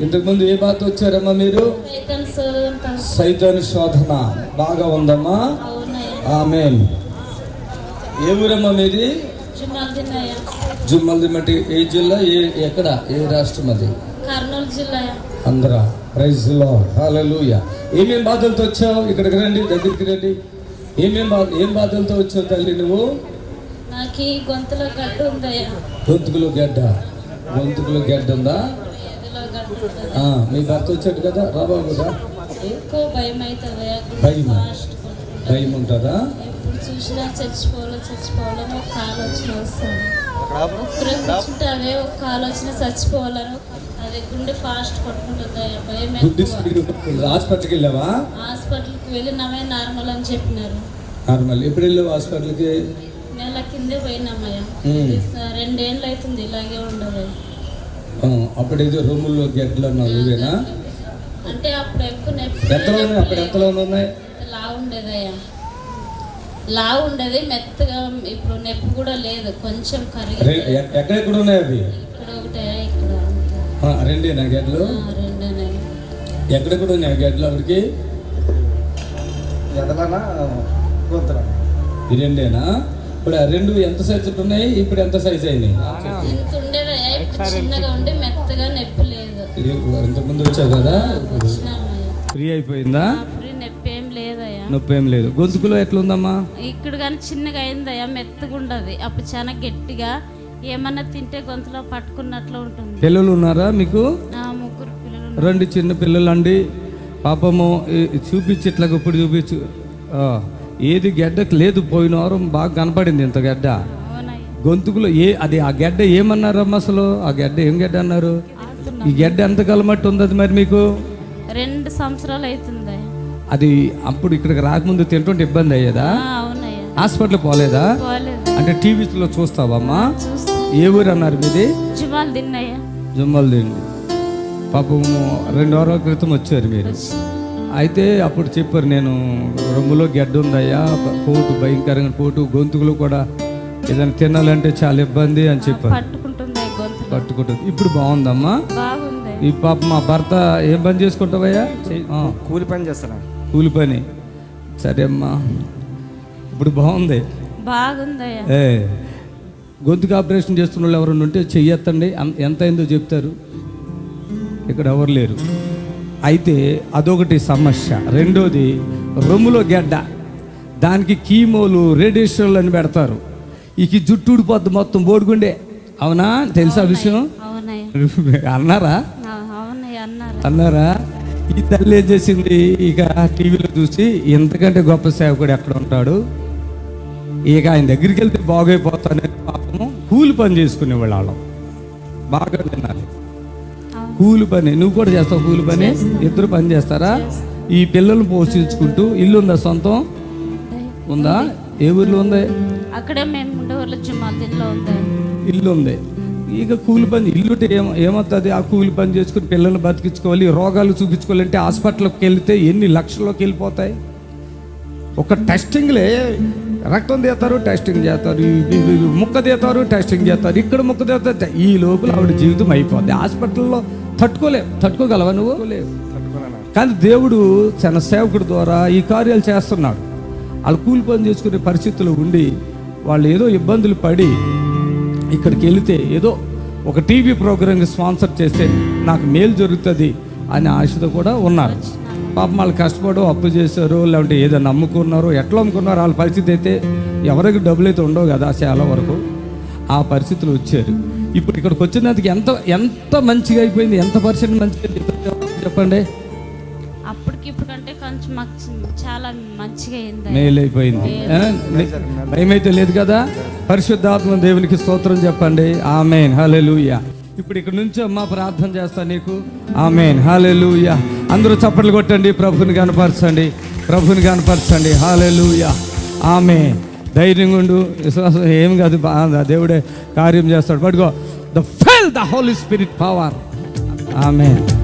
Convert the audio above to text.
ఇంతకుముందు ఏ బాధ వచ్చారమ్మా మీరు? సైతాన్ శోధన. బాగా ఉందమ్మా? ఆమె ఏ ఊరమ్మా మీది? జుమాల్ దిన్నయ్య జుమ్మల్ది మట్టి ఏ జిల్లా? ఏ ఎక్కడ? ఏ రాష్ట్రం అది? ఆంధ్ర. ప్రైజ్లో హాలూయ ఏమేం బాధలతో వచ్చావు? ఇక్కడికి రండి దగ్గరికి రండి. ఏమేం బాధ ఏం బాధలతో వచ్చావు తల్లి నువ్వు? గొంతులో గడ్డు ఉందయ్య. గొంతుకులో గడ్డ. గొంతుకులో గడ్డ ఉందా ఏదిలో గడ్డు ఉంటుంది ఆ, మీ భర్త వచ్చాడు కదా రాబాబుదా ఎక్కువ భయం భయం? ఉంటుందా? ఎప్పుడు చూసినా చచ్చిపోవాలో ఒక వస్తుంది. ఒక్కరే కూర్చుంటే అదే ఒక ఆలోచన చచ్చిపోవాలని అది గుండె ఫాస్ట్ కొట్టుకుంటుంది భయం హాస్పిటల్కి వెళ్ళావా? హాస్పిటల్కి వెళ్ళినామే నార్మల్ అని చెప్పినారు. నార్మల్. ఎప్పుడు వెళ్ళావు హాస్పిటల్కి? నెల కిందే పోయినామయ్య రెండేళ్ళు అవుతుంది ఇలాగే ఉండదు ఆ, అప్పుడు ఏదో రూముల్లో గడ్డలు అన్నావు ఇవేనా అంటే అప్పుడు ఎక్కువ నొప్పి ఎంతలో ఉన్నాయి అప్పుడు ఎంతలో ఉన్నాయి? లా ఉండేదయ్యా. లా ఉండేది మెత్తగా ఇప్పుడు నొప్పి కూడా లేదు కొంచెం కరిగి ఎక్కడెక్కడ ఉన్నాయి అవి? ఇక్కడ ఒకటే ఇక్కడ రెండేనా గడ్డలు ఆ, రెండేనే. ఎక్కడెక్కడ ఉన్నాయి గడ్డలు ఆవిడకి ఎదలనా ఈ రెండేనా? ఇప్పుడు ఆ రెండు ఎంత సైజు ఉన్నాయి? ఇప్పుడు ఎంత సైజ్ అయినాయి? చిన్నగా మెత్తగా నొప్పి లేదు. ఇది ఇంతకుముందు వచ్చావు కదా? వచ్చినామయ్యా ఫ్రీ అయిపోయిందా? నొప్పి ఏం లేదయ్యా. నొప్పి ఏం లేదు. గొంతుకులో ఎట్లుందమ్మా? ఇక్కడ కానీ చిన్నగా అయిందయ్యా మెత్తగా ఉండదు. అప్పుడు చాలా గట్టిగా ఏమన్నా తింటే గొంతులో పట్టుకున్నట్లు ఉంటుంది. పిల్లలు ఉన్నారా మీకు? ముగ్గురు పిల్లలు రెండు చిన్న పిల్లలు అండి పాపము చూపించి ఇట్లా ఇప్పుడు చూపించు. ఆ, ఏది గెడ్డకు లేదు పోయిన వారం బాగా కనపడింది ఇంత గెడ్డ. గొంతుకులో ఏ అది ఆ గెడ్డ ఏమన్నారమ్మా అసలు? ఆ గెడ్డ ఏం గెడ్డ అన్నారు? ఈ గెడ్డ ఎంత కలమట్టు ఉంది అది మరి మీకు? రెండు సంవత్సరాలు అవుతుంది. అది అప్పుడు ఇక్కడికి రాకముందు తింటుంటే ఇబ్బంది అయ్యేదా? హాస్పిటల్ పోలేదా? అంటే టీవీలో చూస్తావమ్మా చూస్తా. ఏ ఊరు అన్నారు మీది? తిన్నయ్య జమ్మల్దండి పాపము రెండు వారాల క్రితం వచ్చారు మీరు. అయితే అప్పుడు చెప్పారు నేను రొమ్ములో గడ్డ ఉందయ్యా పోటు భయంకరంగా పోటు గొంతుకులు కూడా ఏదైనా తినాలంటే చాలా ఇబ్బంది అని చెప్పారు. పట్టుకుంటుంది ఇప్పుడు బాగుందమ్మా. బాగుంది. ఈ పాప మా భర్త ఏం పని చేసుకుంటావయ్యా? కూలి పని చేస్తాను కూలి పని. సరే అమ్మా. ఇప్పుడు బాగుంది. బాగుందయ్య ఏ గొంతుకు ఆపరేషన్ చేస్తున్న వాళ్ళు ఎవరైనా ఉంటే చెయ్యొత్తండి. ఎంత అయిందో చెప్తారు. ఇక్కడ ఎవరు లేరు. అయితే అదొకటి సమస్య. రెండోది రొమ్ములో గెడ్డ. దానికి కీమోలు రేడియేషన్లు అని పెడతారు. ఇక ఈ జుట్టు ఊడిపోద్ది మొత్తం బోడుగుండే. అవునా? తెలుసా విషయం? అన్నారా? అన్నారు. ఈ తల్లి ఏం చేసింది? ఇక టీవీలో చూసి ఎంతకంటే గొప్ప సేవకుడు ఎక్కడ ఉంటాడు? ఇక ఆయన దగ్గరికి వెళ్తే బాగైపోతానని పాపము. కూలి పని చేసుకునే వాళ్ళం బాగా తినాలి. కూలి పని. నువ్వు కూడా చేస్తావు కూలి పని? ఇద్దరు పని చేస్తారా? ఈ పిల్లల్ని పోషించుకుంటూ ఇల్లు ఉందా? సొంతం ఉందా? ఏ ఊర్లో ఉంది? అక్కడే మేము ఉండే ఉంది. ఇల్లు ఉంది. ఇక కూలి పని ఇల్లు ఏమ ఏమవుతుంది? ఆ కూలి పని చేసుకుని పిల్లల్ని బతికించుకోవాలి రోగాలు చూపించుకోవాలంటే హాస్పిటల్కి వెళ్తే ఎన్ని లక్షల్లోకి వెళ్ళిపోతాయి? ఒక టెస్టింగ్లే రక్తం తీస్తారు టెస్టింగ్ చేస్తారు. ముక్క తీస్తారు టెస్టింగ్ చేస్తారు. ఇక్కడ ముక్క తీస్తారు ఈ లోపల ఆవిడ జీవితం అయిపోద్ది. హాస్పిటల్లో తట్టుకోలేవు తట్టుకోగలవా నువ్వు? కానీ దేవుడు తన సేవకుడి ద్వారా ఈ కార్యాలు చేస్తున్నాడు. వాళ్ళు కూలి పని చేసుకునే పరిస్థితులు ఉండి వాళ్ళు ఏదో ఇబ్బందులు పడి ఇక్కడికి వెళితే ఏదో ఒక టీవీ ప్రోగ్రామ్కి స్పాన్సర్ చేస్తే నాకు మేలు జరుగుతుంది అనే ఆశతో కూడా ఉన్నారు. పాపం వాళ్ళు కష్టపడు అప్పు చేశారు లేదంటే ఏదైనా నమ్ముకున్నారు ఎట్లా అమ్ముకున్నారు వాళ్ళ పరిస్థితి అయితే ఎవరికి డబ్బులు అయితే ఉండవు కదా చాలా వరకు. ఆ పరిస్థితులు వచ్చారు. ఇప్పుడు ఇక్కడికి వచ్చినందుకు ఎంత ఎంత మంచిగా అయిపోయింది? ఎంత పర్సెంట్ మంచిగా చెప్పండి. అప్పటికి ఇప్పుడు కొంచెం మాకు చాలా మంచిగా అయింది. మేలు. అయిపోయింది ఆ? భయం అయితే లేదు కదా? పరిశుద్ధాత్మ దేవునికి స్తోత్రం చెప్పండి. ఆమెన్. హల్లెలూయా. ఇప్పుడు ఇక్కడ నుంచి అమ్మ ప్రార్థన చేస్తా నీకు. ఆమెన్. హల్లెలూయా. అందరూ చప్పట్లు కొట్టండి ప్రభుని కనపరచండి ప్రభుని కనపరచండి హల్లెలూయా. ఆమె ధైర్యంగా ఉండు. విశ్వాసం ఏం కాదు. దేవుడే కార్యం చేస్తాడు. పట్టుకో. The fell the Holy Spirit power amen.